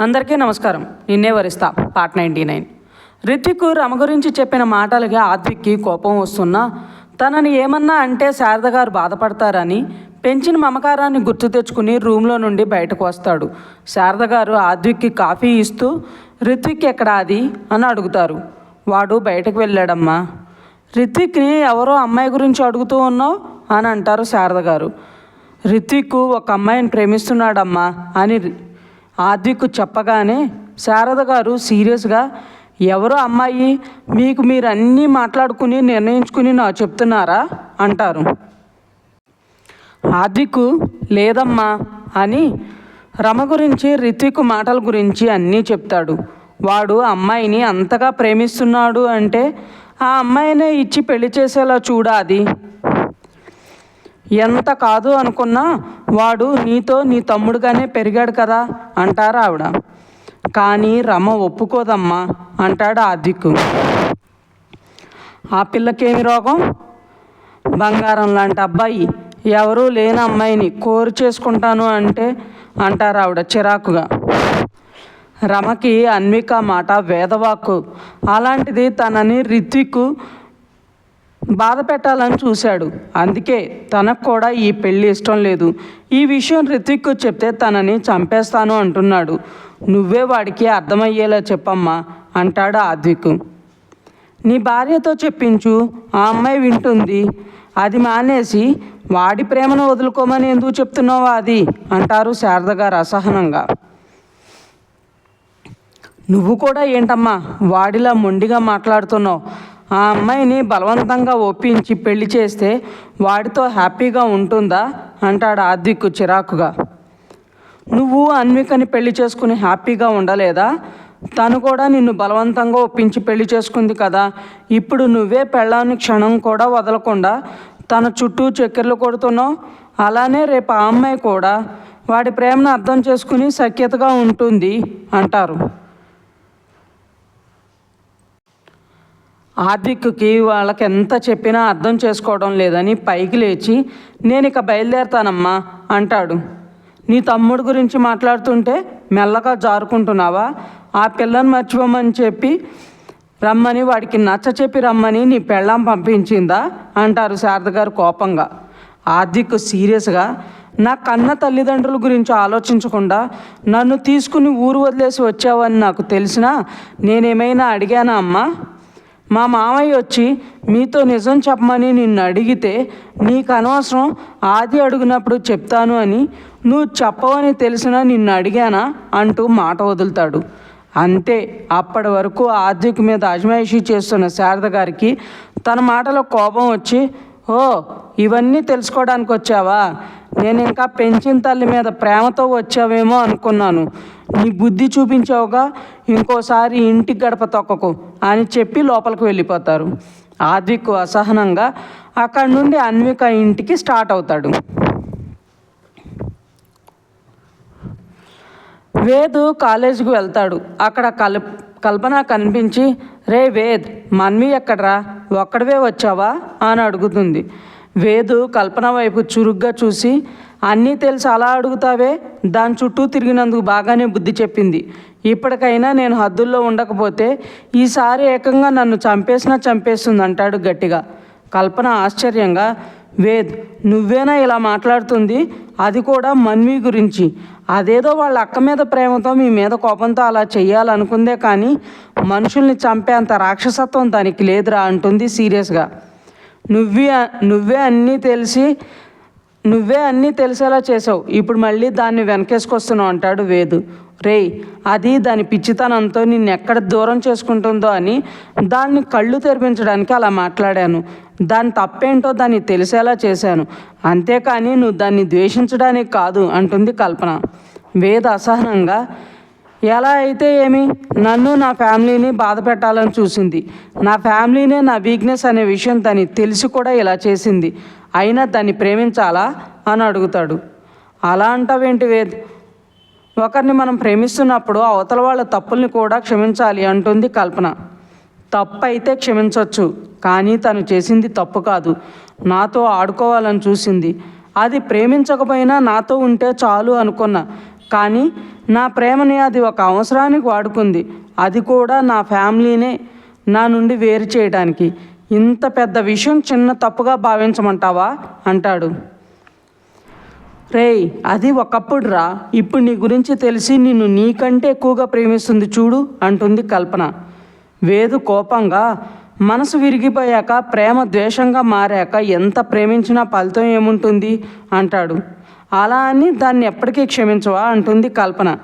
అందరికీ నమస్కారం. నిన్నే వరిస్తా. Part ninety nine. Rithvik Rama గురించి చెప్పిన మాటలకి ఆద్విక్కి కోపం వస్తున్నా తనని ఏమన్నా అంటే శారద గారు బాధపడతారని పెంచిన మమకారాన్ని గుర్తు తెచ్చుకుని రూమ్లో నుండి బయటకు వస్తాడు. శారద గారు ఆద్విక్కి కాఫీ ఇస్తూ రిత్విక్ ఎక్కడ అది? అని అడుగుతారు. వాడు బయటకు వెళ్ళాడమ్మా. రిత్విక్ని ఎవరో అమ్మాయి గురించి అడుగుతూ ఉన్నావు? అని అంటారు శారద గారు. రిత్విక్ ఒక అమ్మాయిని ప్రేమిస్తున్నాడమ్మా అని ఆద్విక్ చెప్పగానే శారద గారు సీరియస్గా ఎవరో అమ్మాయి మీకు మీరు అన్నీ మాట్లాడుకుని నిర్ణయించుకుని నా చెప్తున్నారా? అంటారు. ఆద్విక్ లేదమ్మా అని రమ గురించి రిత్విక్ మాటల గురించి అన్నీ చెప్తాడు. వాడు అమ్మాయిని అంతగా ప్రేమిస్తున్నాడు అంటే ఆ అమ్మాయినే ఇచ్చి పెళ్ళి చేసేలా చూడాది ఎంత కాదు అనుకున్నా వాడు నీతో నీ తమ్ముడుగానే పెరిగాడు కదా అంటారు ఆవిడ. కానీ రమ ఒప్పుకోదమ్మా అంటాడు ఆదిక్కు ఆ పిల్లకేమి రోగం? బంగారం లాంటి అబ్బాయి ఎవరూ లేని అమ్మాయిని కోరు చేసుకుంటాను అంటే అంటారు ఆవిడ చిరాకుగా. రమకి అన్విక మాట వేదవాక్కు. అలాంటిది తనని రిత్విక్ బాధ పెట్టాలని చూశాడు. అందుకే తనకు కూడా ఈ పెళ్ళి ఇష్టం లేదు. ఈ విషయం రిత్విక్ చెప్తే తనని చంపేస్తాను అంటున్నాడు. నువ్వే వాడికి అర్థమయ్యేలా చెప్పమ్మా అంటాడు ఆద్విక్. నీ భార్యతో చెప్పించు ఆ అమ్మాయి వింటుంది. అది మానేసి వాడి ప్రేమను వదులుకోమని ఎందుకు చెప్తున్నావా అది అంటారు శారద గారు అసహనంగా. నువ్వు కూడా ఏంటమ్మా వాడిలా మొండిగా మాట్లాడుతున్నావు? ఆ అమ్మాయిని బలవంతంగా ఒప్పించి పెళ్ళి చేస్తే వాడితో హ్యాపీగా ఉంటుందా? అంటాడు ఆద్విక్ చిరాకుగా. నువ్వు అన్వికని పెళ్ళి చేసుకుని హ్యాపీగా ఉండలేదా? తను కూడా నిన్ను బలవంతంగా ఒప్పించి పెళ్ళి చేసుకుంది కదా. ఇప్పుడు నువ్వే పెళ్ళాన్ని క్షణం కూడా వదలకుండా తన చుట్టూ చక్కెరలు కొడుతున్నావు? అలానే రేపు ఆ అమ్మాయి కూడా వాడి ప్రేమను అర్థం చేసుకుని సఖ్యతగా ఉంటుంది అంటారు. ఆర్థిక్కి వాళ్ళకి ఎంత చెప్పినా అర్థం చేసుకోవడం లేదని పైకి లేచి నేను ఇక బయలుదేరతానమ్మా అంటాడు. నీ తమ్ముడు గురించి మాట్లాడుతుంటే మెల్లగా జారుకుంటున్నావా? ఆ పిల్లని మర్చిపోమని చెప్పి రమ్మని వాడికి నచ్చ చెప్పి రమ్మని నీ పెళ్ళాం పంపించిందా? అంటారు శారద గారు కోపంగా. ఆర్థిక్ సీరియస్గా నా కన్న తల్లిదండ్రుల గురించి ఆలోచించకుండా నన్ను తీసుకుని ఊరు వదిలేసి వచ్చావని నాకు తెలిసినా నేనేమైనా అడిగానా అమ్మా? మా మామయ్య వచ్చి మీతో నిజం చెప్పమని నిన్ను అడిగితే నీకు అనవసరం ఆది అడిగినప్పుడు చెప్తాను అని నువ్వు చెప్పవని తెలిసినా నిన్ను అడిగానా? అంటూ మాట వదులుతాడు. అంతే అప్పటి వరకు ఆర్థిక మీద అజమాయిషీ చేస్తున్న శారద గారికి తన మాటలో కోపం వచ్చి ఓ ఇవన్నీ తెలుసుకోవడానికి వచ్చావా నేను ఇంకా పెంచిన తల్లి మీద ప్రేమతో వచ్చావేమో అనుకున్నాను. నీ బుద్ధి చూపించావుగా ఇంకోసారి ఇంటి గడప తొక్కకు అని చెప్పి లోపలికి వెళ్ళిపోతారు. ఆద్విక్ అసహనంగా అక్కడి నుండి అన్విక ఇంటికి స్టార్ట్ అవుతాడు. వేద్ కాలేజీకి వెళ్తాడు. అక్కడ కల్ కల్పన కనిపించి రే వేద్ మన్వి ఎక్కడ్రా? ఒక్కడవే వచ్చావా? అని అడుగుతుంది. వేదు కల్పన వైపు చురుగ్గా చూసి అన్నీ తెలిసి అలా అడుగుతావే? దాని చుట్టూ తిరిగినందుకు బాగానే బుద్ధి చెప్పింది. ఇప్పటికైనా నేను హద్దుల్లో ఉండకపోతే ఈసారి ఏకంగా నన్ను చంపేసినా చంపేస్తుంది అంటాడు గట్టిగా. కల్పన ఆశ్చర్యంగా వేద్ నువ్వేనా ఇలా మాట్లాడుతుంది? అది కూడా మన్వి గురించి. అదేదో వాళ్ళ అక్క మీద ప్రేమతో మీ మీద కోపంతో అలా చెయ్యాలనుకుందే కానీ మనుషుల్ని చంపేంత రాక్షసత్వం దానికి లేదురా అంటుంది సీరియస్గా. నువ్వే నువ్వే అన్నీ తెలిసి నువ్వే అన్నీ తెలిసేలా చేసావు. ఇప్పుడు మళ్ళీ దాన్ని వెనకేసుకొస్తున్నావు అంటాడు వేదు. రేయ్ అది దాని పిచ్చితనంతో నిన్ను ఎక్కడ దూరం చేసుకుంటుందో అని దాన్ని కళ్ళు తెరిపించడానికి అలా మాట్లాడాను. దాని తప్పేంటో దాన్ని తెలిసేలా చేశాను. అంతేకాని నువ్వు దాన్ని ద్వేషించడానికి కాదు అంటుంది కల్పన. వేద అసహనంగా ఎలా అయితే ఏమి నన్ను నా ఫ్యామిలీని బాధ పెట్టాలని చూసింది. నా ఫ్యామిలీనే నా వీక్నెస్ అనే విషయం దాన్ని తెలిసి కూడా ఇలా చేసింది. అయినా దాన్ని ప్రేమించాలా? అని అడుగుతాడు. అలా అంటావేంటి వేద్? ఒకరిని మనం ప్రేమిస్తున్నప్పుడు అవతల వాళ్ళ తప్పుల్ని కూడా క్షమించాలి అంటుంది కల్పన. తప్పు అయితే క్షమించవచ్చు కానీ తను చేసింది తప్పు కాదు. నాతో ఆడుకోవాలని చూసింది. అది ప్రేమించకపోయినా నాతో ఉంటే చాలు అనుకున్నా. కానీ నా ప్రేమని అది ఒక అవసరానికి వాడుకుంది. అది కూడా నా ఫ్యామిలీనే నా నుండి వేరు చేయడానికి. ఇంత పెద్ద విషయం చిన్న తప్పుగా భావించమంటావా? అంటాడు. రేయ్ అది ఒకప్పుడు రా. ఇప్పుడు నీ గురించి తెలిసి నిన్ను నీకంటే ఎక్కువగా ప్రేమిస్తుంది చూడు అంటుంది కల్పన. వేదు కోపంగా మనసు విరిగిపోయాక ప్రేమ ద్వేషంగా మారాక ఎంత ప్రేమించినా ఫలితం ఏముంటుంది? అంటాడు. అలా అని దాన్ని ఎప్పటికీ క్షమించవా అంటుంది కల్పన.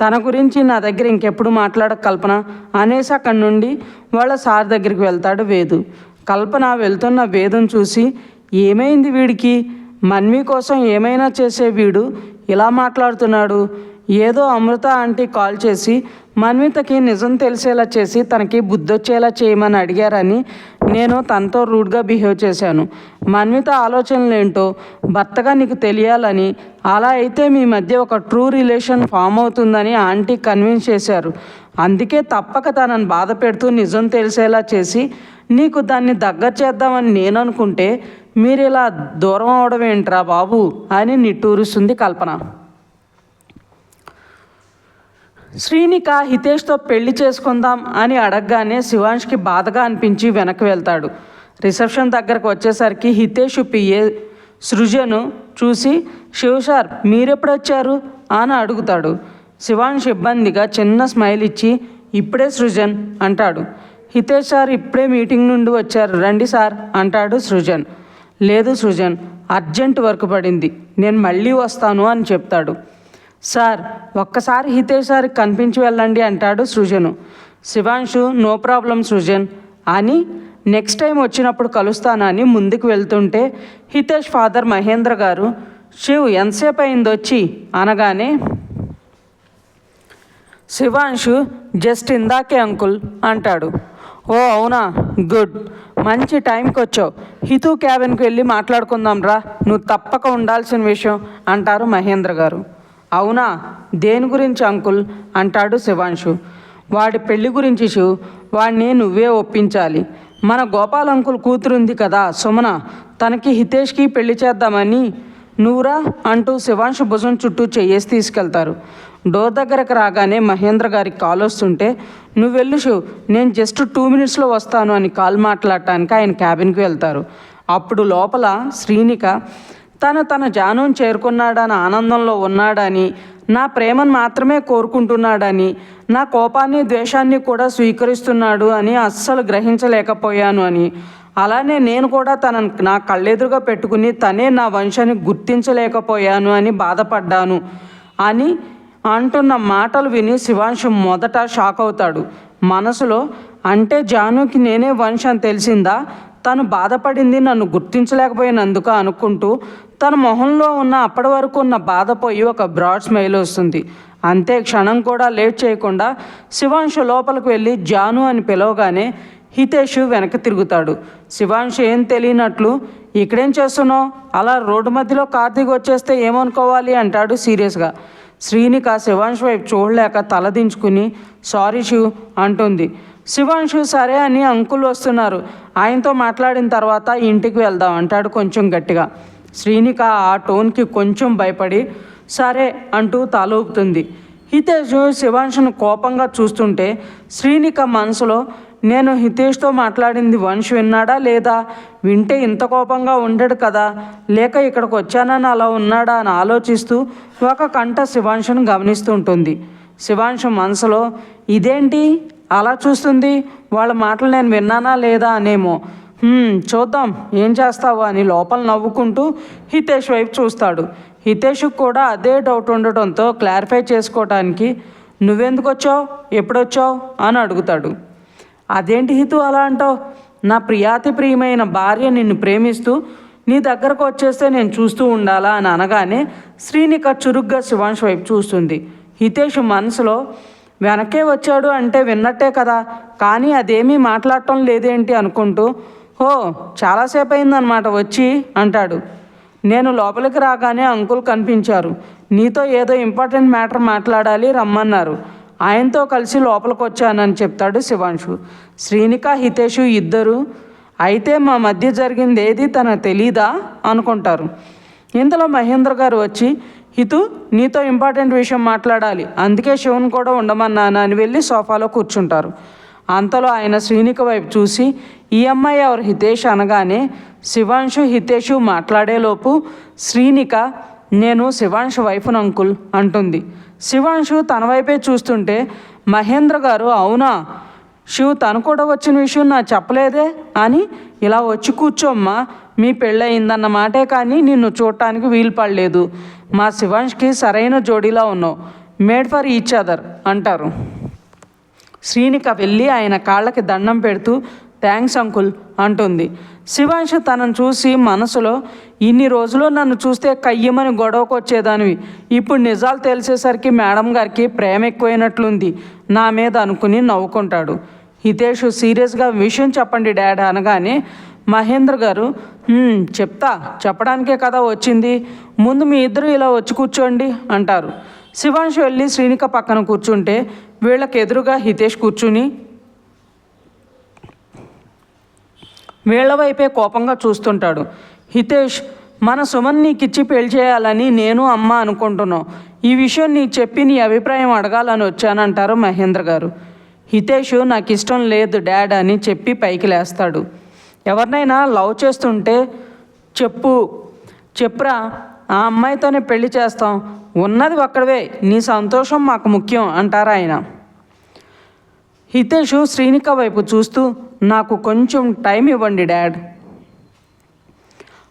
తన గురించి నా దగ్గర ఇంకెప్పుడు మాట్లాడ కల్పన అనేసి అక్కడి నుండి వాళ్ళ సార్ దగ్గరికి వెళ్తాడు వేదు. కల్పన వెళ్తున్న వేదును చూసి ఏమైంది వీడికి? మన్వి కోసం ఏమైనా చేసే వీడు? ఇలా మాట్లాడుతున్నాడు. ఏదో అమృత ఆంటీ కాల్ చేసి మన్వితకి నిజం తెలిసేలా చేసి తనకి బుద్ధొచ్చేలా చేయమని అడిగారని నేను తనతో రూడ్గా బిహేవ్ చేశాను. మన్విత ఆలోచనలు ఏంటో భర్తగా నీకు తెలియాలని అలా అయితే మీ మధ్య ఒక ట్రూ రిలేషన్ ఫామ్ అవుతుందని ఆంటీ కన్విన్స్ చేశారు. అందుకే తప్పక తనని బాధ పెడుతూ నిజం తెలిసేలా చేసి నీకు దాన్ని దగ్గర చేద్దామని నేను అనుకుంటే మీరు ఇలా దూరం అవడం ఏంట్రా బాబు అని నిట్టూరుస్తుంది కల్పన. శ్రీనిక హితేష్తో పెళ్ళి చేసుకుందాం అని అడగగానే శివాంష్కి బాధగా అనిపించి వెనక్కి వెళ్తాడు. రిసెప్షన్ దగ్గరకు వచ్చేసరికి హితేష్ పిఏ సృజను చూసి శివ్ సార్ మీరెప్పుడు వచ్చారు? అని అడుగుతాడు. శివాంష్ ఇబ్బందిగా చిన్న స్మైల్ ఇచ్చి ఇప్పుడే సృజన్ అంటాడు. హితేష్ సార్ ఇప్పుడే మీటింగ్ నుండి వచ్చారు. రండి సార్ అంటాడు సృజన్. లేదు సృజన్ అర్జెంట్ వర్క్ పడింది. నేను మళ్ళీ వస్తాను అని చెప్తాడు. సార్ ఒక్కసారి హితేష్ సార్ కనిపించి వెళ్ళండి అంటాడు సృజను. Shivanshu no problem Srujan. అని నెక్స్ట్ టైం వచ్చినప్పుడు కలుస్తానని ముందుకు వెళ్తుంటే హితేష్ ఫాదర్ మహేంద్ర గారు శివ్ ఎంతసేపు అయింది వచ్చి? అనగానే శివాంశు జస్ట్ ఇందాకే అంకుల్ అంటాడు. ఓ అవునా? గుడ్. మంచి టైంకి వచ్చావు. హితూ క్యాబిన్కి వెళ్ళి మాట్లాడుకుందాం రా. నువ్వు తప్పక ఉండాల్సిన విషయం అంటారు మహేంద్ర గారు. అవునా? దేని గురించి అంకుల్? అంటాడు శివాంశు. వాడి పెళ్ళి గురించి శివ్ వాడిని నువ్వే ఒప్పించాలి. మన గోపాల్ అంకుల్ కూతురుంది కదా సుమన తనకి హితేష్కి పెళ్ళి చేద్దామని నువ్వురా అంటూ శివాంశు భుజం చుట్టూ చెయ్యేసి తీసుకెళ్తారు. డోర్ దగ్గరకు రాగానే మహేంద్ర గారికి కాల్ వస్తుంటే నువ్వు వెళ్ళు శివ్ నేను జస్ట్ టూ మినిట్స్లో వస్తాను అని కాల్ మాట్లాడటానికి ఆయన క్యాబిన్కి వెళ్తారు. అప్పుడు లోపల శ్రీనిక తను తన జానుని చేరుకున్నాడని ఆనందంలో ఉన్నాడని నా ప్రేమను మాత్రమే కోరుకుంటున్నాడని నా కోపాన్ని ద్వేషాన్ని కూడా స్వీకరిస్తున్నాడు అని అస్సలు గ్రహించలేకపోయాను అని. అలానే నేను కూడా తన నా కళ్ళెదురుగా పెట్టుకుని తనే నా వంశాన్ని గుర్తించలేకపోయాను అని బాధపడ్డాను అని అంటున్న మాటలు విని శివాంశు మొదట షాక్ అవుతాడు. మనసులో అంటే జానుకి నేనే వంశం తెలిసిందా? తను బాధపడింది నన్ను గుర్తించలేకపోయినందుకు అనుకుంటూ తన మొహంలో ఉన్న అప్పటి వరకు ఉన్న బాధ పోయి ఒక బ్రాడ్ స్మైల్ వస్తుంది. అంతే క్షణం కూడా లేట్ చేయకుండా శివాంశు లోపలికి వెళ్ళి జాను అని పిలవగానే హితేష్ వెనక తిరుగుతాడు. శివాంశు ఏం తెలియనట్లు ఇక్కడేం చేస్తున్నావు? అలా రోడ్డు మధ్యలో కార్తీక్ వచ్చేస్తే ఏమనుకోవాలి? అంటాడు సీరియస్గా. శ్రీనిక శివాంశు వైపు చూడలేక తలదించుకుని సారీ శివ్ అంటుంది. శివాంశు సరే అని అంకుల్ వస్తున్నారు. ఆయనతో మాట్లాడిన తర్వాత ఇంటికి వెళ్దాం అంటాడు కొంచెం గట్టిగా. శ్రీనిక ఆ టోన్కి కొంచెం భయపడి సరే అంటూ తల ఊపుతుంది హితేష్ శివాంశును కోపంగా చూస్తుంటే శ్రీనిక మనసులో నేను హితేష్తో మాట్లాడింది వంశ్ విన్నాడా లేదా? వింటే ఇంత కోపంగా ఉండడు కదా. లేక ఇక్కడికి వచ్చానని అలా ఉన్నాడా? అని ఆలోచిస్తూ ఒక కంట శివాంశును గమనిస్తూ ఉంటుంది శివాంశు మనసులో ఇదేంటి? అలా చూస్తుంది? వాళ్ళ మాటలు నేను విన్నానా లేదా? అనేమో. చూద్దాం. ఏం చేస్తావు అని లోపల నవ్వుకుంటూ హితేష్ వైపు చూస్తాడు. హితేష్కి కూడా అదే డౌట్ ఉండటంతో క్లారిఫై చేసుకోవటానికి నువ్వెందుకు వచ్చావు ఎప్పుడొచ్చావు? అని అడుగుతాడు. అదేంటి హితు అలా అంటావు? నా ప్రియాతి ప్రియమైన భార్య నిన్ను ప్రేమిస్తూ నీ దగ్గరకు వచ్చేస్తే నేను చూస్తూ ఉండాలా? అని అనగానే శ్రీనిక చురుగ్గా శివాంశ్ వైపు చూస్తుంది. హితేష్ మనసులో వెనకే వచ్చాడు అంటే విన్నట్టే కదా. కానీ అదేమీ మాట్లాడటం లేదేంటి? అనుకుంటూ హో చాలాసేపు అయిందనమాట వచ్చి అంటాడు. నేను లోపలికి రాగానే అంకుల్ కనిపించారు. నీతో ఏదో ఇంపార్టెంట్ మ్యాటర్ మాట్లాడాలి రమ్మన్నారు. ఆయనతో కలిసి లోపలికి వచ్చానని చెప్తాడు శివాంశు. శ్రీనిక హితేషు ఇద్దరు అయితే మా మధ్య జరిగింది ఏది తనకు తెలీదా? అనుకుంటారు. ఇంతలో మహేంద్ర గారు వచ్చి హితు నీతో ఇంపార్టెంట్ విషయం మాట్లాడాలి. అందుకే శివుని కూడా ఉండమన్నాను? అని వెళ్ళి సోఫాలో కూర్చుంటారు. అంతలో ఆయన శ్రీనిక వైపు చూసి ఈ అమ్మాయి ఎవరు హితేష్ అనగానే శివాంశు హితేషు మాట్లాడేలోపు శ్రీనిక నేను శివాంశు వైఫ్ను అంకుల్ అంటుంది. శివాంశు తన వైపే చూస్తుంటే మహేంద్ర గారు అవునా? శివ్ తను కూడా వచ్చిన విషయం నా చెప్పలేదే? అని ఇలా వచ్చి కూర్చోమ్మా మీ పెళ్ళయిందన్న మాటే కానీ నిన్ను చూడటానికి వీలు పడలేదు మా శివాంష్కి సరైన జోడీలా ఉన్నావు. మేడ్ ఫర్ ఈచ్ అదర్ అంటారు. శ్రీనిక వెళ్ళి ఆయన కాళ్ళకి దండం పెడుతూ థ్యాంక్స్ అంకుల్ అంటుంది. శివాంశ తనను చూసి మనసులో ఇన్ని రోజులు నన్ను చూస్తే కయ్యమని గొడవకు వచ్చేదానివి ఇప్పుడు నిజాలు తెలిసేసరికి మేడం గారికి ప్రేమ ఎక్కువైనట్లుంది. నా మీద అనుకుని నవ్వుకుంటాడు. హితేష్ సీరియస్గా విషయం చెప్పండి డాడ్ అనగానే మహేంద్ర గారు చెప్తా. చెప్పడానికే కదా వచ్చింది. ముందు మీ ఇద్దరు ఇలా వచ్చి కూర్చోండి అంటారు. శివాంశు వెళ్ళి శ్రీనిక పక్కన కూర్చుంటే వీళ్ళకి ఎదురుగా హితేష్ కూర్చుని వీళ్ళ వైపే కోపంగా చూస్తుంటాడు. హితేష్ మన సుమన్ నీకిచ్చి పెళ్ళి చేయాలని నేను అమ్మ అనుకుంటున్నాం ఈ విషయం నీకు చెప్పి నీ అభిప్రాయం అడగాలని వచ్చానంటారు మహేంద్ర గారు. హితేష్ నాకు ఇష్టం లేదు డాడ్ అని చెప్పి పైకి లేస్తాడు. ఎవరినైనా లవ్ చేస్తుంటే చెప్పు చెప్పురా ఆ అమ్మాయితోనే పెళ్ళి చేస్తాం. ఉన్నది ఒక్కడవే నీ సంతోషం మాకు ముఖ్యం అంటారు ఆయన. హితేష్ శ్రీనిక వైపు చూస్తూ నాకు కొంచెం టైం ఇవ్వండి డాడ్.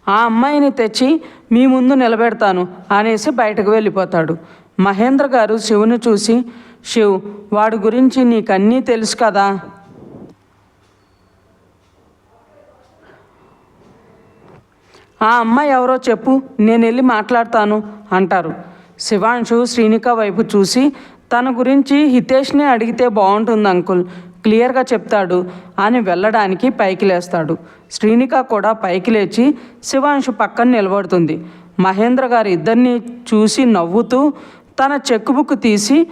ఆ అమ్మాయిని తెచ్చి మీ ముందు నిలబెడతాను అనేసి బయటకు వెళ్ళిపోతాడు. మహేంద్ర గారు శివుని చూసి శివ్ వాడి గురించి నీకన్నీ తెలుసు కదా. ఆ అమ్మాయి ఎవరో చెప్పు నేను వెళ్ళి మాట్లాడతాను అంటారు. శివాంశు శ్రీనిక వైపు చూసి తన గురించి హితేష్ని అడిగితే బాగుంటుంది అంకుల్. క్లియర్గా చెప్తాడు. అని వెళ్ళడానికి పైకి లేస్తాడు. శ్రీనిక కూడా పైకి లేచి శివాంశు పక్కన నిలబడుతుంది. మహేంద్ర గారు ఇద్దరిని చూసి నవ్వుతూ తన చెక్ బుక్ తీసి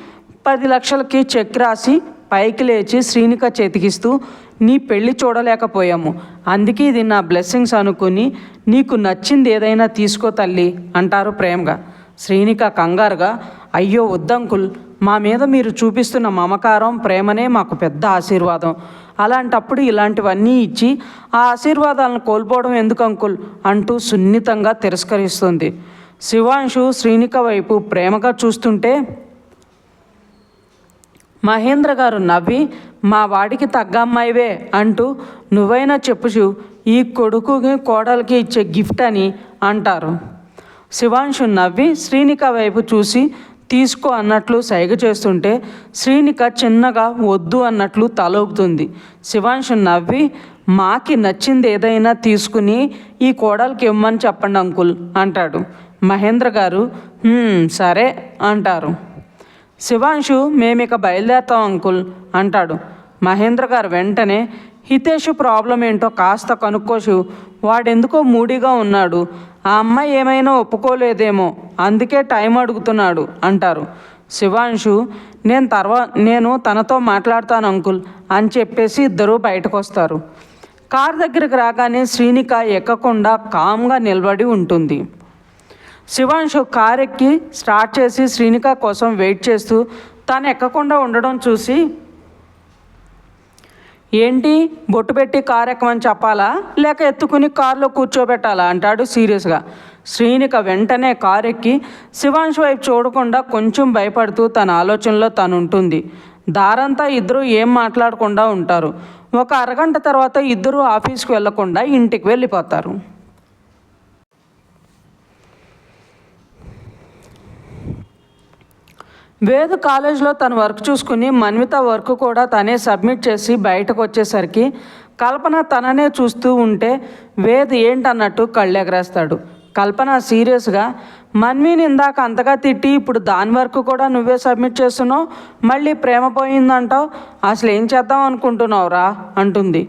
పది లక్షలకి చెక్ రాసి పైకి లేచి శ్రీనిక చేతికిస్తూ నీ పెళ్ళి చూడలేకపోయాము. అందుకే ఇది నా బ్లెస్సింగ్స్ అనుకుని నీకు నచ్చింది ఏదైనా తీసుకో తల్లి అంటారు ప్రేమగా. శ్రీనిక కంగారుగా అయ్యో వద్దంకుల్ మా మీద మీరు చూపిస్తున్న మమకారం ప్రేమనే మాకు పెద్ద ఆశీర్వాదం. అలాంటప్పుడు ఇలాంటివన్నీ ఇచ్చి ఆ ఆశీర్వాదాలను కోల్పోవడం ఎందుకు అంకుల్? అంటూ సున్నితంగా తిరస్కరిస్తుంది. శివాంశు శ్రీనిక వైపు ప్రేమగా చూస్తుంటే మహేంద్ర గారు నవ్వి మా వాడికి తగ్గ అమ్మాయివే అంటూ నువ్వైనా చెప్పు శివ్ ఈ కొడుకుకి కోడలికి ఇచ్చే గిఫ్ట్ అని అంటారు. శివాంశు నవ్వి శ్రీనిక వైపు చూసి తీసుకో అన్నట్లు సైగ చేస్తుంటే శ్రీనిక చిన్నగా వద్దు అన్నట్లు తలూపుతుంది. శివాంశు నవ్వి మాకి నచ్చింది ఏదైనా తీసుకుని ఈ కోడలికి ఇవ్వమని చెప్పండి అంకుల్ అంటాడు. మహేంద్ర గారు సరే అంటారు. శివాంశు మేమిక బయలుదేరుతాం అంకుల్ అంటాడు. మహేంద్ర గారు వెంటనే హితేష్ ప్రాబ్లం ఏంటో కాస్త కనుక్కోసు వాడెందుకో మూడీగా ఉన్నాడు. ఆ అమ్మాయి ఏమైనా ఒప్పుకోలేదేమో అందుకే టైం అడుగుతున్నాడు అంటారు. శివాంశు నేను తర్వా నేను తనతో మాట్లాడతాను అంకుల్ అని చెప్పేసి ఇద్దరూ బయటకు వస్తారు కార్ దగ్గరికి రాగానే శ్రీనిక ఎక్కకుండా కామ్గా నిలబడి ఉంటుంది. శివాంశు కార్ ఎక్కి స్టార్ట్ చేసి శ్రీనిక కోసం వెయిట్ చేస్తూ తను ఎక్కకుండా ఉండడం చూసి ఏంటి? బొట్టు పెట్టి కారు ఎక్కమని చెప్పాలా? లేక ఎత్తుకుని కారులో కూర్చోబెట్టాలా? అంటాడు సీరియస్గా. శ్రీనిక వెంటనే కారు ఎక్కి శివాంశ్ వైపు చూడకుండా కొంచెం భయపడుతూ తన ఆలోచనలో తను ఉంటుంది దారంతా ఇద్దరు ఏం మాట్లాడకుండా ఉంటారు. ఒక అరగంట తర్వాత ఇద్దరు ఆఫీస్కి వెళ్ళకుండా ఇంటికి వెళ్ళిపోతారు. వేద కాలేజ్లో తన వర్క్ చూసుకుని మన్విత వర్క్ కూడా తనే సబ్మిట్ చేసి బయటకు వచ్చేసరికి కల్పన తననే చూస్తూ ఉంటే వేద్ ఏంటన్నట్టు కళ్ళెగరేస్తాడు. కల్పన సీరియస్గా మన్వీని ఇందాక అంతగా తిట్టి ఇప్పుడు దాని వరకు కూడా నువ్వే సబ్మిట్ చేస్తున్నావు? మళ్ళీ ప్రేమ పోయిందంటావు? అసలు ఏం చేద్దాం అనుకుంటున్నావురా? అంటుంది.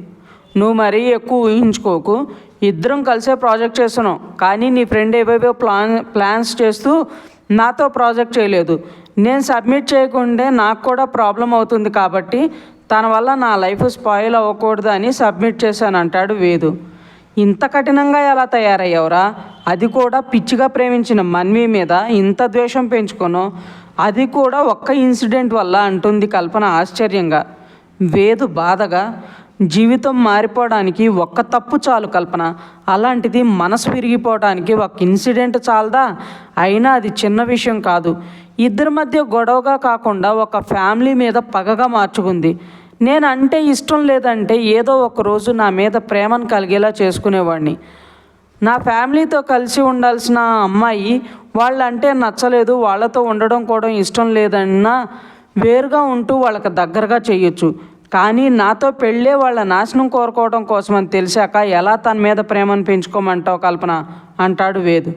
నువ్వు మరీ ఎక్కువ ఊహించుకోకు. ఇద్దరం కలిసే ప్రాజెక్ట్ చేస్తున్నావు కానీ నీ ఫ్రెండ్ ఏవేవో ప్లాన్ ప్లాన్స్ చేస్తూ నాతో ప్రాజెక్ట్ చేయలేదు. నేను సబ్మిట్ చేయకుంటే నాకు కూడా ప్రాబ్లం అవుతుంది కాబట్టి తన వల్ల నా లైఫ్ స్పాయిల్ అవ్వకూడదు అని సబ్మిట్ చేశాను అంటాడు వేదు. ఇంత కఠినంగా ఎలా తయారయ్యావురా? అది కూడా పిచ్చిగా ప్రేమించిన మన్వి మీద ఇంత ద్వేషం పెంచుకోను? అది కూడా ఒక్క ఇన్సిడెంట్ వల్ల అంటుంది కల్పన ఆశ్చర్యంగా. వేదు బాధగా జీవితం మారిపోవడానికి ఒక్క తప్పు చాలు కల్పన. అలాంటిది మనసు విరిగిపోవడానికి ఒక ఇన్సిడెంట్ చాలదా? అయినా అది చిన్న విషయం కాదు. ఇద్దరి మధ్య గొడవగా కాకుండా ఒక ఫ్యామిలీ మీద పగగా మార్చుకుంది. నేను అంటే ఇష్టం లేదంటే ఏదో ఒక రోజు నా మీద ప్రేమను కలిగేలా చేసుకునేవాడిని నా ఫ్యామిలీతో కలిసి ఉండాల్సిన అమ్మాయి వాళ్ళంటే నచ్చలేదు వాళ్ళతో ఉండడం కూడా ఇష్టం లేదన్నా వేరుగా ఉంటూ వాళ్ళకి దగ్గరగా చేయొచ్చు. కానీ నాతో పెళ్ళే వాళ్ళ నాశనం కోరుకోవడం కోసమని తెలిసాక ఎలా తన మీద ప్రేమను పెంచుకోమంటావు కల్పన? అంటాడు వేదు.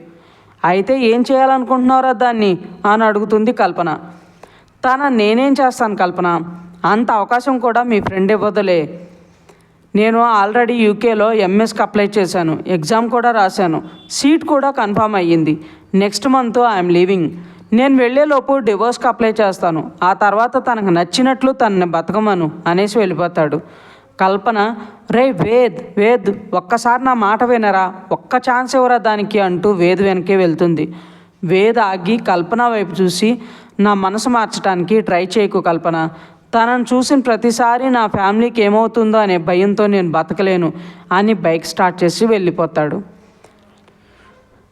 అయితే ఏం చేయాలనుకుంటున్నారా దాన్ని? అని అడుగుతుంది కల్పన. తన నేనేం చేస్తాను కల్పన? అంత అవకాశం కూడా మీ ఫ్రెండ్ ఇవ్వదులే. నేను ఆల్రెడీ యూకేలో ఎంఎస్కి అప్లై చేశాను. ఎగ్జామ్ కూడా రాశాను. సీట్ కూడా కన్ఫామ్ అయ్యింది. Next month I'm leaving. నేను వెళ్ళేలోపు డివోర్స్కి అప్లై చేస్తాను. ఆ తర్వాత తనకు నచ్చినట్లు తనని బతకమను అనేసి వెళ్ళిపోతాడు. కల్పన రే వేద్ వేద్ ఒక్కసారి నా మాట వినరా? ఒక్క ఛాన్స్ ఇవ్వరా దానికి? అంటూ వేద్ వెనకే వెళ్తుంది. వేద్ ఆగి కల్పన వైపు చూసి నా మనసు మార్చడానికి ట్రై చేయకు కల్పన. తనను చూసిన ప్రతిసారి నా ఫ్యామిలీకి ఏమవుతుందో అనే భయంతో నేను బతకలేను అని బైక్ స్టార్ట్ చేసి వెళ్ళిపోతాడు.